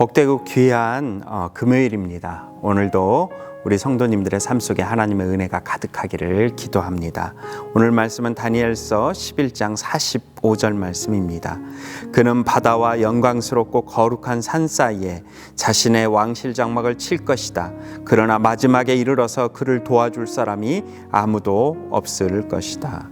복되고 귀한 어, 금요일입니다. 오늘도 우리 성도님들의 삶 속에 하나님의 은혜가 가득하기를 기도합니다. 오늘 말씀은 다니엘서 11장 45절 말씀입니다. 그는 바다와 영광스럽고 거룩한 산 사이에 자신의 왕실 장막을 칠 것이다. 그러나 마지막에 이르러서 그를 도와줄 사람이 아무도 없을 것이다.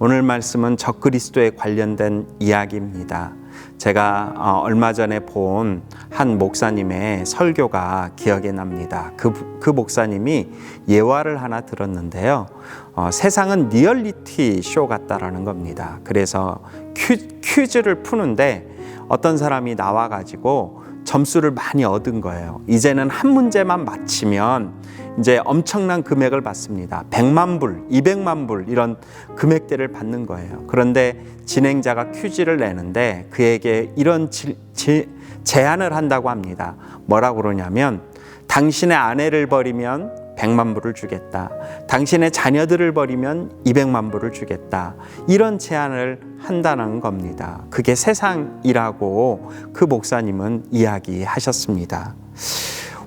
오늘 말씀은 적그리스도에 관련된 이야기입니다. 제가 어, 얼마 전에 본 한 목사님의 설교가 기억에 납니다. 그, 그 목사님이 예화를 하나 들었는데요. 어, 세상은 리얼리티 쇼 같다라는 겁니다. 그래서 퀴, 퀴즈를 푸는데 어떤 사람이 나와가지고 점수를 많이 얻은 거예요. 이제는 한 문제만 맞히면 이제 엄청난 금액을 받습니다. 100만 불, 200만 불 이런 금액대를 받는 거예요. 그런데 진행자가 퀴즈를 내는데 그에게 이런 지, 지, 제안을 한다고 합니다. 뭐라고 그러냐면 당신의 아내를 버리면 100만 불을 주겠다. 당신의 자녀들을 버리면 200만 불을 주겠다. 이런 제안을 한다는 겁니다. 그게 세상이라고 그 목사님은 이야기하셨습니다.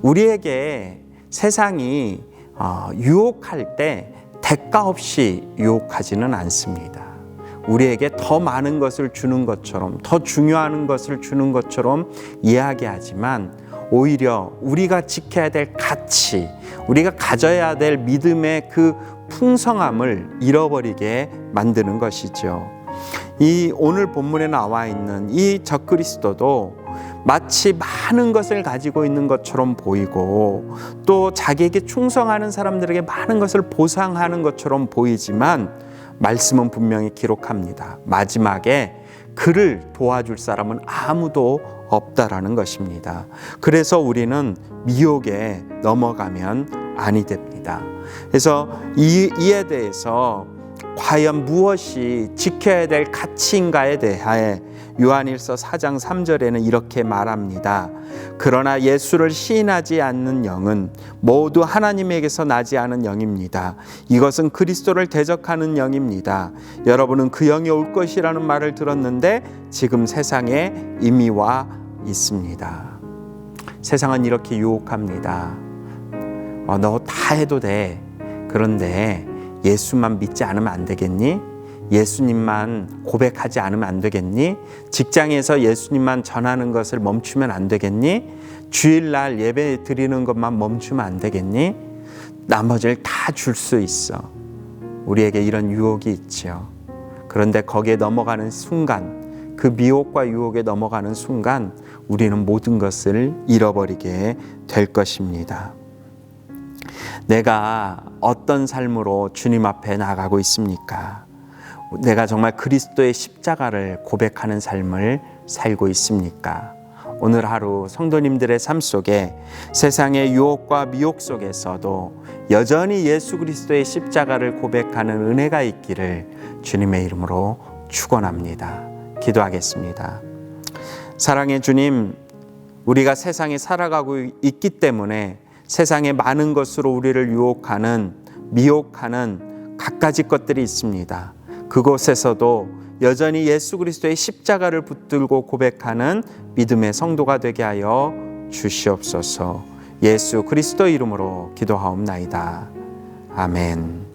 우리에게 세상이 어, 유혹할 때 대가 없이 유혹하지는 않습니다. 우리에게 더 많은 것을 주는 것처럼, 더 중요한 것을 주는 것처럼 이야기하지만 오히려 우리가 지켜야 될 가치, 우리가 가져야 될 믿음의 그 풍성함을 잃어버리게 만드는 것이죠. 이 오늘 본문에 나와 있는 이 적그리스도도 마치 많은 것을 가지고 있는 것처럼 보이고 또 자기에게 충성하는 사람들에게 많은 것을 보상하는 것처럼 보이지만 말씀은 분명히 기록합니다. 마지막에 그를 도와줄 사람은 아무도 없다라는 것입니다. 그래서 우리는 미혹에 넘어가면 아니 됩니다. 그래서 이, 이에 대해서 과연 무엇이 지켜야 될 가치인가에 대하여 요한일서 4장 3절에는 이렇게 말합니다. 그러나 예수를 시인하지 않는 영은 모두 하나님에게서 나지 않은 영입니다. 이것은 그리스도를 대적하는 영입니다. 여러분은 그 영이 올 것이라는 말을 들었는데 지금 세상에 이미 와 있습니다. 세상은 이렇게 유혹합니다. 어, 너 다 해도 돼. 그런데 예수만 믿지 않으면 안 되겠니? 예수님만 고백하지 않으면 안 되겠니? 직장에서 예수님만 전하는 것을 멈추면 안 되겠니? 주일날 예배 드리는 것만 멈추면 안 되겠니? 나머지를 다 줄 수 있어. 우리에게 이런 유혹이 있죠. 그런데 거기에 넘어가는 순간, 그 미혹과 유혹에 넘어가는 순간, 우리는 모든 것을 잃어버리게 될 것입니다. 내가 어떤 삶으로 주님 앞에 나가고 있습니까? 내가 정말 그리스도의 십자가를 고백하는 삶을 살고 있습니까? 오늘 하루 성도님들의 삶 속에 세상의 유혹과 미혹 속에서도 여전히 예수 그리스도의 십자가를 고백하는 은혜가 있기를 주님의 이름으로 축원합니다. 기도하겠습니다. 사랑의 주님, 우리가 세상에 살아가고 있기 때문에 세상의 많은 것으로 우리를 유혹하는 미혹하는 갖가지 것들이 있습니다. 그곳에서도 여전히 예수 그리스도의 십자가를 붙들고 고백하는 믿음의 성도가 되게 하여 주시옵소서. 예수 그리스도 이름으로 기도하옵나이다. 아멘.